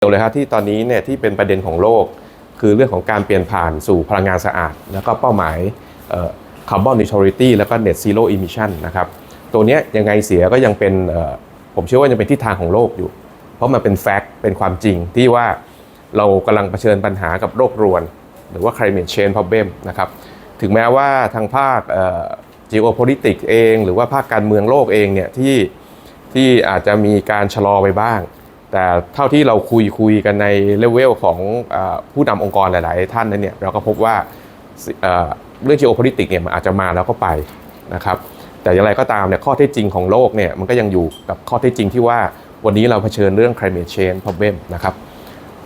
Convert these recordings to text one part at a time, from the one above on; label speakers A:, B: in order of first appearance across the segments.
A: เดียวเลยครับที่ตอนนี้เนี่ยที่เป็นประเด็นของโลก คือเรื่องของการเปลี่ยนผ่านสู่พลังงานสะอาด แล้วก็เป้าหมายคาร์บอนนิวทรัลิตี้แล้วก็ net zero emission นะครับตัวนี้ยังไงเสียก็ยังเป็นผมเชื่อว่ายังเป็นทิศทางของโลกอยู่ เพราะมันเป็นแฟกต์เป็นความจริงที่ว่าเรากำลังเผชิญปัญหากับโรครวน หรือว่า climate change problem นะครับถึงแม้ว่าทางภาคเอ่อ geopolitics เอง หรือว่าภาคการเมืองโลกเองเนี่ยที่ที่อาจจะมีการชะลอไปบ้าง แต่เท่าที่เราคุยคุยกันในเลเวลของอผู้นำองค์กรหลาย ๆ ท่านนั้นเนี่ยเราก็พบว่าเรื่อง geopolitics เนี่ยมันอาจจะมาแล้วก็ไปนะครับแต่อย่างไรก็ตามเนี่ยข้อเท็จจริงของโลกเนี่ยมันก็ยังอยู่กับข้อเท็จจริงที่ว่าวันนี้เราเผชิญเรื่อง climate change problem นะครับ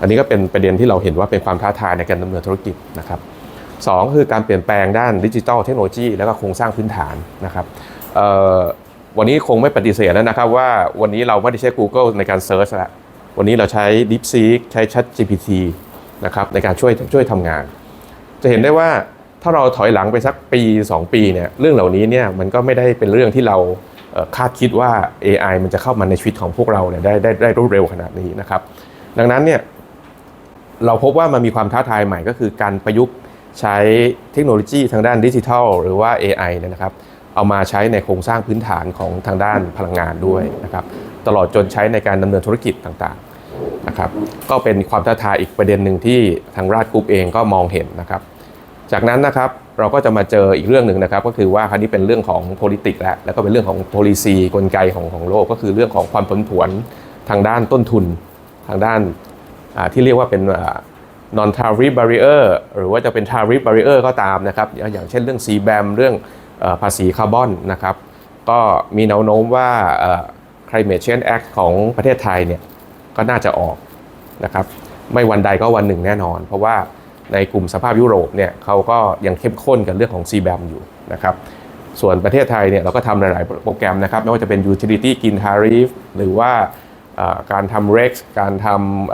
A: อันนี้ก็เป็นประเด็นที่เราเห็นว่าเป็นความท้าทายในการดำเนินธุรกิจนะครับสองคือการเปลี่ยนแปลงด้านดิจิทัลเทคโนโลยีแล้วก็โครงสร้างพื้นฐานนะครับ วันนี้คงไม่ปฏิเสธแล้วนะครับว่าวันนี้เราไม่ได้ใช้ Google ในการเซิร์ชแล้ววันนี้เราใช้ DeepSeek ใช้ ChatGPT นะครับในการช่วยช่วยทำงาน จะเห็นได้ว่าถ้าเราถอยหลังไปสักปี 2 ปีเนี่ยเรื่องเหล่านี้เนี่ยมันก็ไม่ได้เป็นเรื่องที่เราคาดคิดว่า AI มันจะเข้ามาในชีวิตของพวกเราเนี่ยได้ได้ได้รวดเร็วขนาดนี้นะครับ ดังนั้นเนี่ยเราพบว่ามันมีความท้าทายใหม่ก็คือการประยุกต์ใช้เทคโนโลยีทางด้านดิจิทัล หรือว่า AI เนี่ยนะครับ เอามาใช้ในโครงสร้างพื้นฐานของทางด้านพลังงานด้วยนะครับตลอดจนใช้ในการดำเนินธุรกิจต่างๆนะครับก็เป็นความท้าทายอีกประเด็นหนึ่งที่ทางราชกรุ๊ปเองก็มองเห็นนะครับ จากนั้นนะครับเราก็จะมาเจออีกเรื่องหนึ่งนะครับ ก็คือว่าคราวนี้เป็นเรื่องของ p o l i t i c แล้วแล้วก็เป็นเรื่องของ policy กลไกของของโลก ก็คือเรื่องของความผันผวนทางด้านต้นทุน ทางด้านที่เรียกว่าเป็น non tariff barrier หรือว่าจะเป็น tariff barrier ก็ตามนะครับ อย่างเช่นเรื่อง CBAM เรื่อง ภาษีคาร์บอนนะครับ ก็มีแนวโน้มว่า climate change act ของประเทศไทยเนี่ยก็น่าจะออกนะครับ ไม่วันใดก็วันหนึ่งแน่นอน เพราะว่าในกลุ่มสภาพยุโรปเนี่ยเขาก็ยังเข้มข้นกับเรื่องของ CBAM อยู่นะครับส่วนประเทศไทยเนี่ยเราก็ทำหลาย ๆ โปรแกรมนะครับ ไม่ว่าจะเป็น utility green tariff หรือว่าการทำ REX การท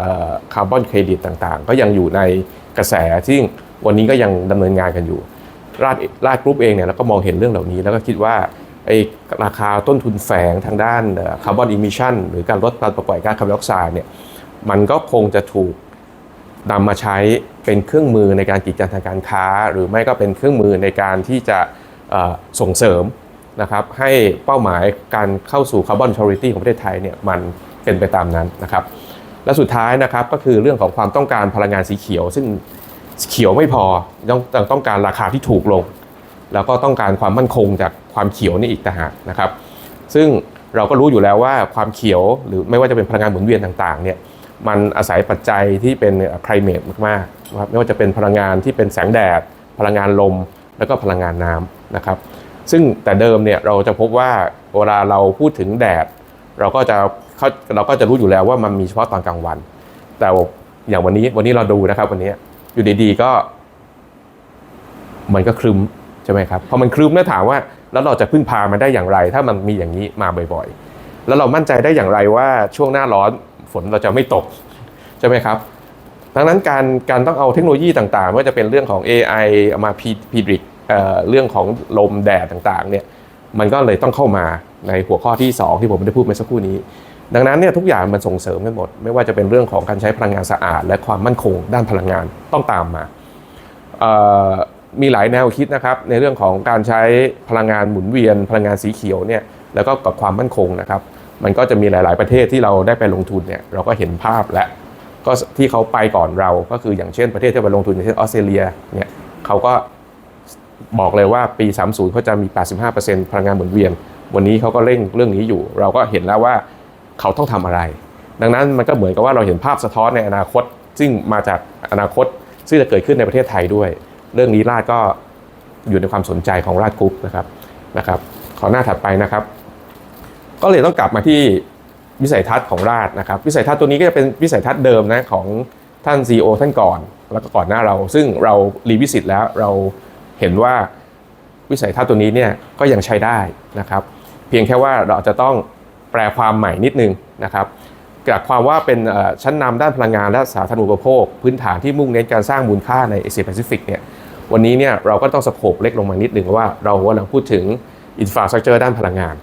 A: ำคาร์บอนเครดิตต่าง ๆ ก็ยังอยู่ในกระแสที่วันนี้ก็ยังดำเนินงานกันอยู่ ราดราดกรุ๊ปเองเนี่ยเราก็มองเห็นเรื่องเหล่านี้ แล้วก็คิดว่าไอ้ราคาต้นทุนแฝงทางด้านคาร์บอนอิมิชันหรือการลดการปล่อยก๊าซคาร์บอนไดออกไซด์เนี่ยมันก็คงจะถูกนำมาใช้เป็นเครื่องมือในการกีดกันทางการค้า หรือไม่ก็เป็นเครื่องมือในการที่จะส่งเสริมนะครับให้เป้าหมายการเข้าสู่คาร์บอนช u ริตี้ของประเทศไทยเนี่ยมันเป็นไปตามนั้นนะครับและสุดท้ายนะครับก็คือเรื่องของความต้องการพลังงานสีเขียว ซึ่ง เขียวไม่พอต้องต้องการราคาที่ถูกลง แล้วก็ต้องการความมั่นคงจากความเขียวนี่อีกต่างหากนะครับ ซึ่งเราก็รู้อยู่แล้วว่าความเขียวหรือไม่ว่าจะเป็นพลังงานหมุนเวียนต่างๆเนี่ยมันอาศัยปัจจัยที่เป็น climate มากๆนะครับไม่ว่าจะเป็นพลังงานที่เป็นแสงแดด พลังงานลม แล้วก็พลังงานน้ำนะครับ ซึ่งแต่เดิมเนี่ยเราจะพบว่าเวลาเราพูดถึงแดด เราก็จะเขาเราก็จะรู้อยู่แล้วว่ามันมีเฉพาะตอนกลางวัน แต่อย่างวันนี้วันนี้เราดูนะครับวันนี้ อยู่ดีๆก็ มันก็ครึ้มใช่ไหมครับพอมันครึ้มแล้วถามว่า แล้วเราจะพึ่งพามันได้อย่างไร ถ้ามันมีอย่างนี้มาบ่อยๆ แล้วเรามั่นใจได้อย่างไรว่าช่วงหน้าร้อนฝนเราจะไม่ตกใช่ไหมครับดังนั้นการการต้องเอาเทคโนโลยีต่างๆ ว่าจะเป็นเรื่องของ AI เอามาพีดิกเรื่องของลมแดดต่างๆเนี่ยมันก็เลยต้องเข้ามาในหัวข้อที่ 2 ที่ผมได้พูดเมื่อสักครู่นี้ ดังนั้นเนี่ยทุกอย่างมันส่งเสริมกันหมด ไม่ว่าจะเป็นเรื่องของการใช้พลังงานสะอาด และความมั่นคงด้านพลังงานต้องตามมามีหลายแนวคิดนะครับในเรื่องของการใช้พลังงานหมุนเวียน พลังงานสีเขียวเนี่ยแล้วก็กับความมั่นคงนะครับ มันก็จะมีหลาย ๆประเทศที่เราได้ไปลงทุนเนี่ยเราก็เห็นภาพและก็ที่เขาไปก่อนเราก็คืออย่างเช่นประเทศที่ไปลงทุนอย่างเช่นออสเตรเลียเนี่ยเขาก็บอกเลยว่าปี 30เขาจะมี 85%พลังงานหมุนเวียน วันนี้เขาก็เร่งเรื่องนี้อยู่ เราก็เห็นแล้วว่า เขาต้องทำอะไร ดังนั้นมันก็เหมือนกับว่าเราเห็นภาพสะท้อนในอนาคต ซึ่งมาจากอนาคตซึ่งจะเกิดขึ้นในประเทศไทยด้วย เรื่องนี้ราชก็อยู่ในความสนใจของราชกรุ๊ปนะครับนะครับ ขอหน้าถัดไปนะครับ ก็เลยต้องกลับมาที่วิสัยทัศน์ของราชนะครับ วิสัยทัศน์ตัวนี้ก็จะเป็นวิสัยทัศน์เดิมนะของท่าน CEO ท่านก่อนแล้วก็ก่อนหน้าเรา ซึ่งเรารีวิสิตแล้วเราเห็นว่าวิสัยทัศน์ตัวนี้เนี่ยก็ยังใช้ได้นะครับ เพียงแค่ว่าเราจะต้อง แปลความใหม่นิดนึงนะครับจากความว่าเป็นชั้นนำด้านพลังงานและสาธารณูปโภค พื้นฐานที่มุ่งเน้นการสร้างมูลค่าในเอเชียแปซิฟิกเนี่ยวันนี้เนี่ยเราก็ต้องสโคปเล็กลงมานิดนึงว่าเรากำลังพูดถึงอินฟราสตรักเจอร์ด้านพลังงาน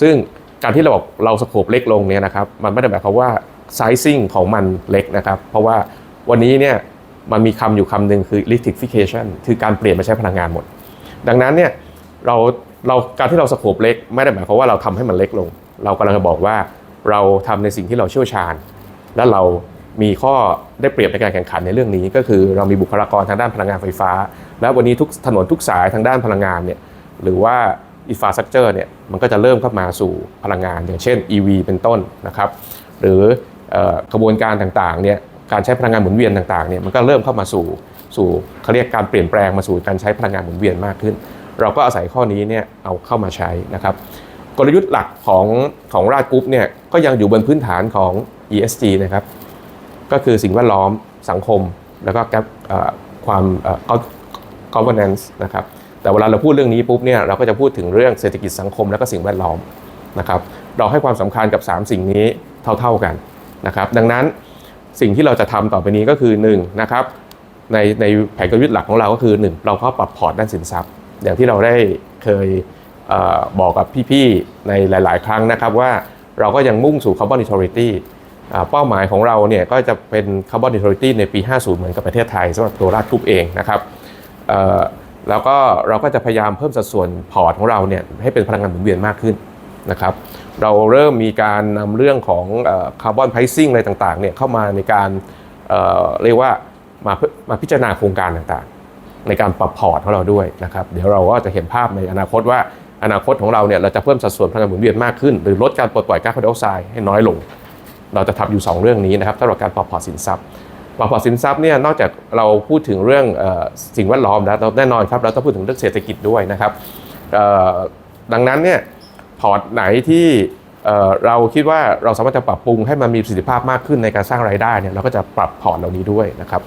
A: ซึ่งการที่เราบอกเราสโคปเล็กลงเนี่ยนะครับมันไม่ได้หมายความว่าไซซิ่งของมันเล็กนะครับ เพราะว่าวันนี้เนี่ยมันมีคำอยู่คำหนึ่งคือ electrification คือการเปลี่ยนมาใช้พลังงานหมด ดังนั้นเนี่ยเราเราการที่เราสโคปเล็ก ไม่ได้หมายความว่าเราทำให้มันเล็กลง เรากำลังจะบอกว่าเราทำในสิ่งที่เราเชี่ยวชาญ และเรามีข้อได้เปรียบในการแข่งขันในเรื่องนี้ ก็คือเรามีบุคลากรทางด้านพลังงานไฟฟ้า และวันนี้ทุกถนนทุกสายทางด้านพลังงานเนี่ยหรือว่าอินฟาสตรักเจอร์เนี่ยมันก็จะเริ่มเข้ามาสู่พลังงาน อย่างเช่น EV เป็นต้นนะครับหรือเอ่อกระบวนการต่างๆเนี่ยการใช้พลังงานหมุนเวียนต่างๆเนี่ยมันก็เริ่มเข้ามาสู่สู่เขาเรียกการเปลี่ยนแปลงมาสู่การใช้พลังงานหมุนเวียนมากขึ้น เราก็อาศัยข้อนี้เนี่ยเอาเข้ามาใช้นะครับ กลยุทธ์หลักของของราชกรุ๊ปเนี่ยก็ยังอยู่บนพื้นฐานของ ESG นะครับ ก็คือสิ่งแวดล้อมสังคม แล้วก็ความเอ่อ governance นะครับแต่เวลาเราพูดเรื่องนี้ปุ๊บเนี่ยเราก็จะพูดถึงเรื่องเศรษฐกิจสังคมแล้วก็สิ่งแวดล้อมนะครับเราให้ความสำคัญกับ 3 สิ่งนี้เท่า ๆกันนะครับดังนั้นสิ่งที่เราจะทำต่อไปนี้ก็คือ1นะครับในในแผนกลยุทธ์หลักของเราก็คือ 1 เราก็ปรับพอร์ตด้านสินทรัพย์ อย่างที่เราได้เคย บอกกับพี่ๆในหลาย ๆ ครั้งนะครับว่าเราก็ยังมุ่งสู่คาร์บอนนิทริตี้เป้าหมายของเราเนี่ยก็จะเป็นคาร์บอนนิทริตี้ในปี 50 เหมือนกับประเทศไทยสำหรับตัวราชกรุ๊ปเองนะครับแล้วก็เราก็จะพยายามเพิ่มสัดส่วนพอร์ตของเราเนี่ยให้เป็นพลังงานหมุนเวียนมากขึ้นนะครับเราเริ่มมีการนำเรื่องของคาร์บอนไพรซิ่งอะไรต่างๆเนี่ยเข้ามาในการเเรียกว่ามามาพิจารณาโครงการต่างๆ ในการปรับพอร์ตของเราด้วยนะครับเดี๋ยวเราก็จะเห็นภาพในอนาคตว่า อนาคตของเราเนี่ยเราจะเพิ่มสัดส่วนพลังงานหมุนเวียนมากขึ้น หรือลดการปลดปล่อยก๊าซคาร์บอนไดออกไซด์ให้น้อยลง เราจะทำอยู่ 2 เรื่องนี้นะครับสำหรับการปรับพอร์ตสินทรัพย์ปรับพอร์ตสินทรัพย์เนี่ยนอกจากเราพูดถึงเรื่องสิ่งแวดล้อมแล้วเราแน่นอนครับเราต้องพูดถึงเรื่องเศรษฐกิจด้วยนะครับดังนั้นเนี่ยพอร์ตไหนที่เอ่อเราคิดว่าเราสามารถจะปรับปรุงให้มันมีประสิทธิภาพมากขึ้นในการสร้างรายได้เนี่ยเราก็จะปรับพอร์ตเหล่านี้ด้วยนะครับ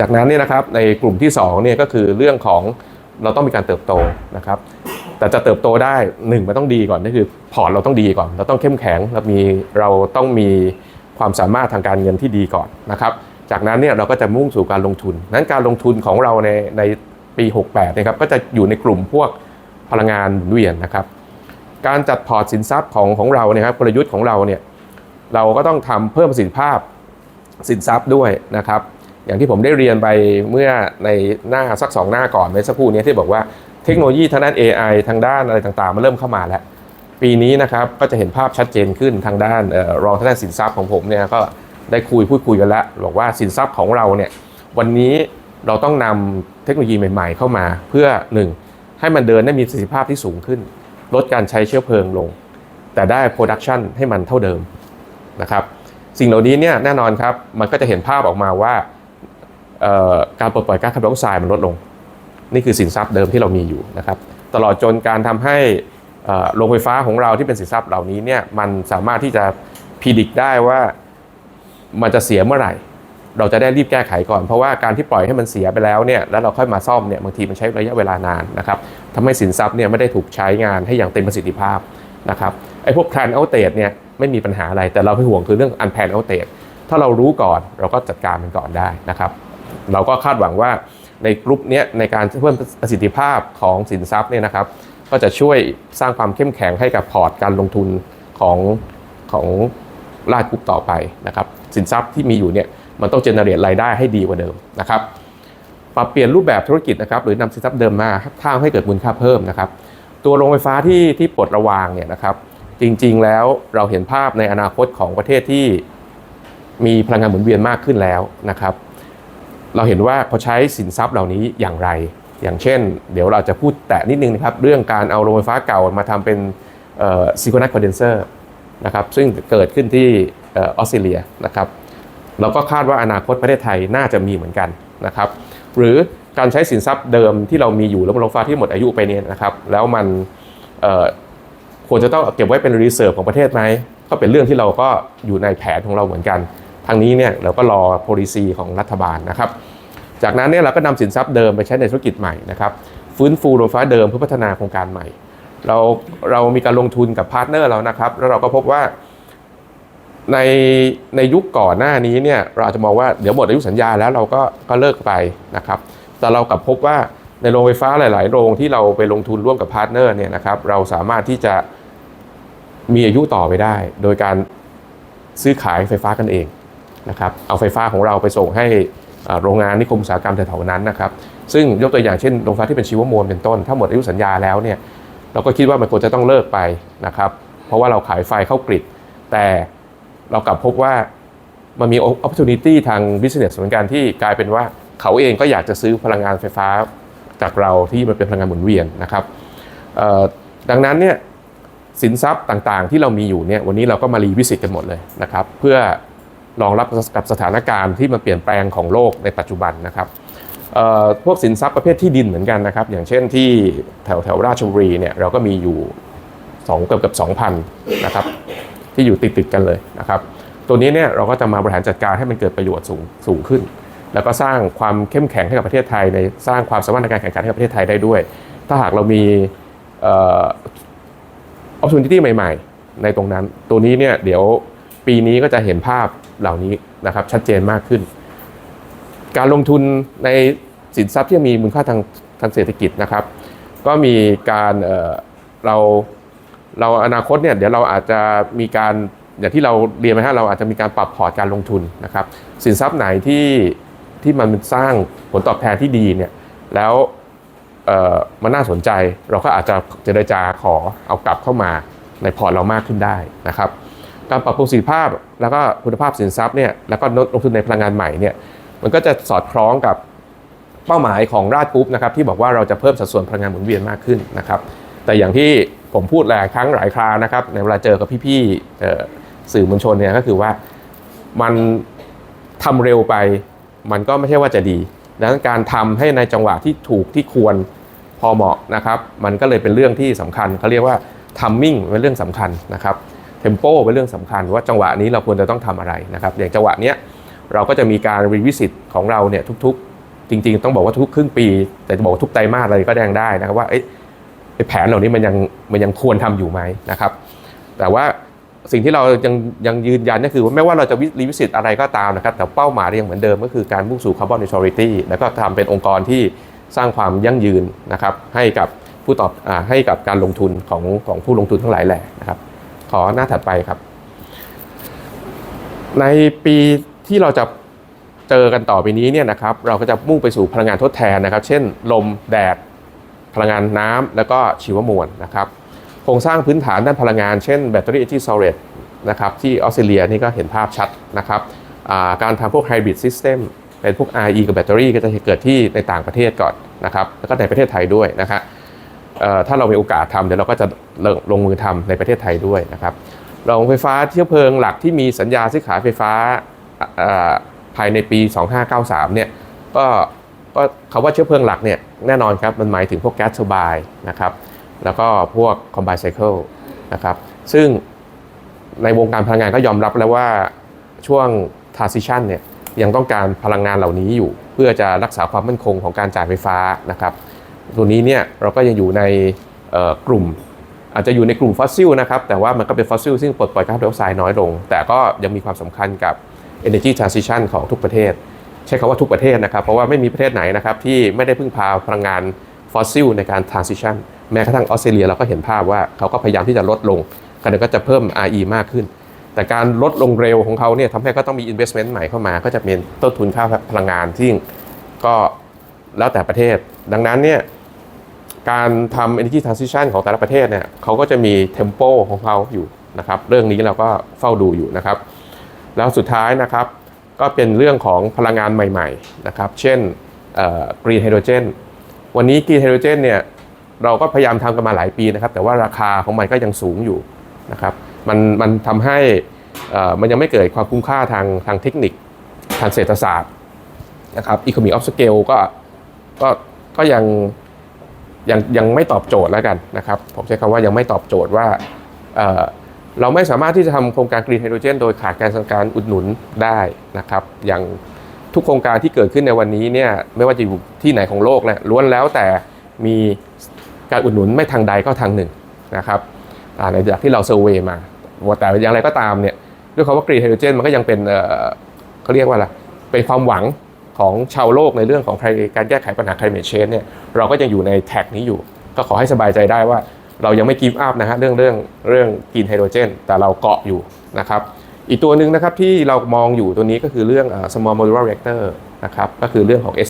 A: จากนั้นเนี่ยนะครับในกลุ่มที่2เนี่ยก็คือเรื่องของเราต้องมีการเติบโตนะครับ แต่จะเติบโตได้หนึ่งมันต้องดีก่อนนั่นคือพอร์ตเราต้องดีก่อน เราต้องเข้มแข็งเรามีเราต้องมีความสามารถทางการเงินที่ดีก่อนนะครับ จากนั้นเนี่ยเราก็จะมุ่งสู่การลงทุน นั้นการลงทุนของเราในในปี 68นะครับก็จะอยู่ในกลุ่มพวกพลังงานหมุนเวียนนะครับ การจัดพอร์ตสินทรัพย์ของของเราเนี่ยครับกลยุทธ์ของเราเนี่ยเราก็ต้องทำเพิ่มประสิทธิภาพสินทรัพย์ด้วยนะครับ อย่างที่ผมได้เรียนไปเมื่อในหน้าสักสองหน้าก่อนในสักครู่นี้ที่บอกว่า เทคโนโลยีทางด้าน AI ทางด้านอะไรต่างๆมันเริ่มเข้ามาแล้ว ปีนี้นะครับก็จะเห็นภาพชัดเจนขึ้นทางด้านออรองทางด้านสินทรัพย์ของผมเนี่ยก็ได้คุยพูดคุยกันแล้วบอกว่าสินทรัพย์ของเราเนี่ยวันนี้เราต้องนำเทคโนโลยีใหม่ ๆ เข้ามาเพื่อหนึ่งให้มันเดินได้มีประสิทธิภาพที่สูงขึ้น ลดการใช้เชื้อเพลิงลง แต่ได้โปรดักชันให้มันเท่าเดิมนะครับสิ่งเหล่านี้เนี่ยแน่นอนครับมันก็จะเห็นภาพออกมาว่าการปลดปล่อยก๊าซคาร์บอนไดออกไซด์มันลดลง นี่คือสินทรัพย์เดิมที่เรามีอยู่นะครับตลอดจนการทำให้โรงไฟฟ้าของเราที่เป็นสินทรัพย์เหล่านี้เนี่ยมันสามารถที่จะพิจิตได้ว่ามันจะเสียเมื่อไหร่ เราจะได้รีบแก้ไขก่อน เพราะว่าการที่ปล่อยให้มันเสียไปแล้วเนี่ยแล้วเราค่อยมาซ่อมเนี่ยบางทีมันใช้ระยะเวลานานนะครับทำให้สินทรัพย์เนี่ยไม่ได้ถูกใช้งานให้อย่างเต็มประสิทธิภาพนะครับไอ้พวก plan outage เนี่ยไม่มีปัญหาอะไร แต่เราเป็นห่วงคือเรื่อง unplanned outage ถ้าเรารู้ก่อนเราก็จัดการมันก่อนได้นะครับ เราก็คาดหวังว่า ในกลุ่มนี้ในการเพิ่มประสิทธิภาพของสินทรัพย์เนี่ยนะครับก็จะช่วยสร้างความเข้มแข็งให้กับพอร์ตการลงทุนของของราชกรุ๊ปต่อไปนะครับสินทรัพย์ที่มีอยู่เนี่ยมันต้องเจเนเรตรายได้ให้ดีกว่าเดิมนะครับปรับเปลี่ยนรูปแบบธุรกิจนะครับหรือนำสินทรัพย์เดิมมาท่างให้เกิดมูลค่าเพิ่มนะครับตัวโรงไฟฟ้าที่ที่ปลดระวางเนี่ยนะครับจริงๆแล้วเราเห็นภาพในอนาคตของประเทศที่มีพลังงานหมุนเวียนมากขึ้นแล้วนะครับ เราเห็นว่าเขาใช้สินทรัพย์เหล่านี้อย่างไร อย่างเช่น เดี๋ยวเราจะพูดแตะนิดนึงนะครับ เรื่องการเอาโรงไฟฟ้าเก่ามาทำเป็นซิโคนัสคอนเดนเซอร์นะครับซึ่งเกิดขึ้นที่ออสเตรเลียนะครับเราก็คาดว่าอนาคตประเทศไทยน่าจะมีเหมือนกันนะครับหรือการใช้สินทรัพย์เดิมที่เรามีอยู่แล้วโรงไฟฟ้าที่หมดอายุไปเนี่ยนะครับแล้วมันควรจะต้องเก็บไว้เป็นรีเซิร์ฟของประเทศไหมก็เป็นเรื่องที่เราก็อยู่ในแผนของเราเหมือนกัน ทางนี้เนี่ยเราก็รอ policy ของรัฐบาลนะครับ จากนั้นเนี่ยเราก็นำสินทรัพย์เดิมไปใช้ในธุรกิจใหม่นะครับ ฟื้นฟูโรงไฟฟ้าเดิมเพื่อพัฒนาโครงการใหม่ เราเรามีการลงทุนกับพาร์ทเนอร์เรานะครับ แล้วเราก็พบว่าในในยุคก่อนหน้านี้เนี่ยเราอาจจะมองว่าเดี๋ยวหมดอายุสัญญาแล้วเราก็ก็เลิกไปนะครับ แต่เรากลับพบว่าในโรงไฟฟ้าหลาย ๆ โรงที่เราไปลงทุนร่วมกับพาร์ทเนอร์เนี่ยนะครับเราสามารถที่จะมีอายุต่อไปได้ โดยการซื้อขายไฟฟ้ากันเอง นะครับเอาไฟฟ้าของเราไปส่งให้โรงงานนิคมอุตสาหกรรมแถวๆนั้นนะครับซึ่งยกตัวอย่างเช่นโรงไฟฟ้าที่เป็นชีวมวลเป็นต้น ถ้าหมดอายุสัญญาแล้วเนี่ยเราก็คิดว่ามันควรจะต้องเลิกไปนะครับเพราะว่าเราขายไฟเข้ากริดแต่เรากลับพบว่ามันมี opportunity ทาง business เหมือนกันที่กลายเป็นว่าเขาเองก็อยากจะซื้อพลังงานไฟฟ้าจากเราที่มันเป็นพลังงานหมุนเวียนนะครับดังนั้นเนี่ยสินทรัพย์ต่างๆ ที่เรามีอยู่เนี่ยวันนี้เราก็มารีวิสิตกันหมดเลยนะครับเพื่อ รองรับกับสถานการณ์ที่มันเปลี่ยนแปลงของโลกในปัจจุบันนะครับพวกสินทรัพย์ประเภทที่ดินเหมือนกันนะครับ อย่างเช่นที่แถวแถวราชบุรีเนี่ยเราก็มีอยู่สองเกือบเกือบสองพันนะครับที่อยู่ติดติดกันเลยนะครับ ตัวนี้เนี่ยเราก็จะมาบริหารจัดการให้มันเกิดประโยชน์สูงสูงขึ้น แล้วก็สร้างความเข้มแข็งให้กับประเทศไทย ในสร้างความสามารถในการแข่งขันให้กับประเทศไทยได้ด้วย ถ้าหากเรามีออ opportunity ใหม่ ๆ ในตรงนั้น ตัวนี้เนี่ยเดี๋ยวปีนี้ก็จะเห็นภาพ เหล่านี้นะครับชัดเจนมากขึ้น การลงทุนในสินทรัพย์ที่มีมูลค่าทางทางเศรษฐกิจนะครับ ก็มีการเเราเราอนาคตเนี่ยเดี๋ยวเราอาจจะมีการอย่างที่เราเรียนไปฮะเราอาจจะมีการปรับพอร์ตการลงทุนนะครับ สินทรัพย์ไหนที่ที่มันสร้างผลตอบแทนที่ดีเนี่ยแล้วมันน่าสนใจเราก็อาจจะเจรจาขอเอากลับเข้ามาในพอร์ตเรามากขึ้นได้นะครับ การปรับปรุงสิทธิภาพ แล้วก็คุณภาพสินทรัพย์เนี่ยแล้วก็ลงทุนในพลังงานใหม่เนี่ยมันก็จะสอดคล้องกับเป้าหมายของราชกรุ๊ปนะครับที่บอกว่าเราจะเพิ่มสัดส่วนพลังงานหมุนเวียนมากขึ้นนะครับแต่อย่างที่ผมพูดหลายครั้งหลายครานะครับในเวลาเจอกับพี่ๆสื่อมวลชนเนี่ยก็คือว่ามันทำเร็วไป มันก็ไม่ใช่ว่าจะดีดังนั้นการทำให้ในจังหวะที่ถูกที่ควรพอเหมาะนะครับ มันก็เลยเป็นเรื่องที่สำคัญเขาเรียกว่าทัมมิ่งเป็นเรื่องสำคัญนะครับ ทมโปเป็นเรื่องสำคัญว่าจังหวะนี้เราควรจะต้องทำอะไรนะครับอย่างจังหวะเนี้ยเราก็จะมีการรีวิสิตของเราเนี่ยทุกๆ จริง ๆ ต้องบอกว่าทุกครึ่งปี แต่จะบอกว่าทุกไตรมาสเลยก็แดงได้นะครับว่าไอ้แผนเหล่านี้มันยังมันยังควรทำอยู่ไหมนะครับ แต่ว่าสิ่งที่เรายังยังยืนยันก็คือว่าไม่ว่าเราจะรีวิสิตอะไรก็ตามนะครับ แต่เป้าหมายยังเหมือนเดิมก็คือการมุ่งสู่คาร์บอนนิวทรัลิตี้แล้วก็ทำเป็นองค์กรที่สร้างความยั่งยืนนะครับให้กับผู้ตอบอให้กับการลงทุนของของผู้ลงทุนทั้งหลายแหล่นะครับ ขอหน้าถัดไปครับ ในปีที่เราจะเจอกันต่อไปนี้เนี่ยนะครับ เราก็จะมุ่งไปสู่พลังงานทดแทนนะครับ เช่น ลมแดด พลังงานน้ำแล้วก็ชีวมวลนะครับโครงสร้างพื้นฐานด้านพลังงานเช่นแบตเตอรี่ energy storage นะครับที่ออสเตรเลียนี่ก็เห็นภาพชัดนะครับการทำพวก hybrid system เป็นพวก RE กับแบตเตอรี่ก็จะเกิดที่ในต่างประเทศก่อนนะครับแล้วก็ในประเทศไทยด้วยนะครับ ถ้าเรามีโอกาสทำเดี๋ยวเราก็จะลงมือทำในประเทศไทยด้วยนะครับโรงไฟฟ้าเชื้อเพลิงหลักที่มีสัญญาซื้อขายไฟฟ้าภายในปี 2593 เนี่ยก็ก็คำว่าเชื้อเพลิงหลักเนี่ยแน่นอนครับมันหมายถึงพวกแก๊สเทอร์ไบน์นะครับแล้วก็พวก combined cycle นะครับซึ่งในวงการพลังงานก็ยอมรับแล้วว่าช่วง transition เนี่ยยังต้องการพลังงานเหล่านี้อยู่ เพื่อจะรักษาความมั่นคงของการจ่ายไฟฟ้านะครับ ตัวนี้เนี่ยเราก็ยังอยู่ในกลุ่ม อาจจะอยู่ในกลุ่มฟอสซิลนะครับ แต่ว่ามันก็เป็นฟอสซิลซึ่งปลดปล่อยก๊าซไดออกไซด์น้อยลง แต่ก็ยังมีความสำคัญกับ energy transition ของทุกประเทศ ใช้คำว่าทุกประเทศนะครับ เพราะว่าไม่มีประเทศไหนนะครับที่ไม่ได้พึ่งพาพลังงานฟอสซิลในการ transition แม้กระทั่งออสเตรเลียเราก็เห็นภาพว่าเขาก็พยายามที่จะลดลงกันก็จะเพิ่ม RE มากขึ้น แต่การลดลงเร็วของเขาเนี่ยทำให้ก็ต้องมี investment ใหม่เข้ามา ก็จะเป็นต้นทุนค่าพลังงานที่ก็แล้วแต่ประเทศ ดังนั้นเนี่ย การทำ energy transition ของแต่ละประเทศเนี่ยเขาก็จะมี tempo ของเขาอยู่นะครับ เรื่องนี้เราก็เฝ้าดูอยู่นะครับ แล้วสุดท้ายนะครับก็เป็นเรื่องของพลังงานใหม่ๆนะครับ เช่นกรีนไฮโดรเจน วันนี้กรีนไฮโดรเจนเนี่ยเราก็พยายามทำกันมาหลายปีนะครับ แต่ว่าราคาของมันก็ยังสูงอยู่นะครับ มันมันทำให้มันยังไม่เกิดความคุ้มค่าทางทางเทคนิคทางเศรษฐศาสตร์นะครับอีโค m มีออฟสเกลก็ก็ก็ยัง ยังยังไม่ตอบโจทย์แล้วกันนะครับผมใช้คำว่ายังไม่ตอบโจทย์ว่าเเราไม่สามารถที่จะทำโครงการกรีนไฮโดรเจนโดยขาดการสังการอุดหนุนได้นะครับ อย่างทุกโครงการที่เกิดขึ้นในวันนี้เนี่ยไม่ว่าจะอยู่ที่ไหนของโลกเนี่ยล้วนแล้วแต่มีการอุดหนุนไม่ทางใดก็ทางหนึ่งนะครับในจากที่เราเซอร์เวย์มาว่าแต่อย่างไรก็ตามเนี่ยด้วยคำว่ากรีนไฮโดรเจนมันก็ยังเป็นเเขาเรียกว่าอะไรเป็นความหวัง ของชาวโลกในเรื่องของการแก้ไขปัญหา climate change เนี่ยเราก็ยังอยู่ในแท็กนี้อยู่ ก็ขอให้สบายใจได้ว่า เรายังไม่กิฟต์อัพนะฮะเรื่องเรื่องเรื่องกินไฮโดรเจน แต่เราเกาะอยู่นะครับอีกตัวหนึ่งนะครับที่เรามองอยู่ตัวนี้ก็คือเรื่อง small modular reactor นะครับก็คือเรื่องของ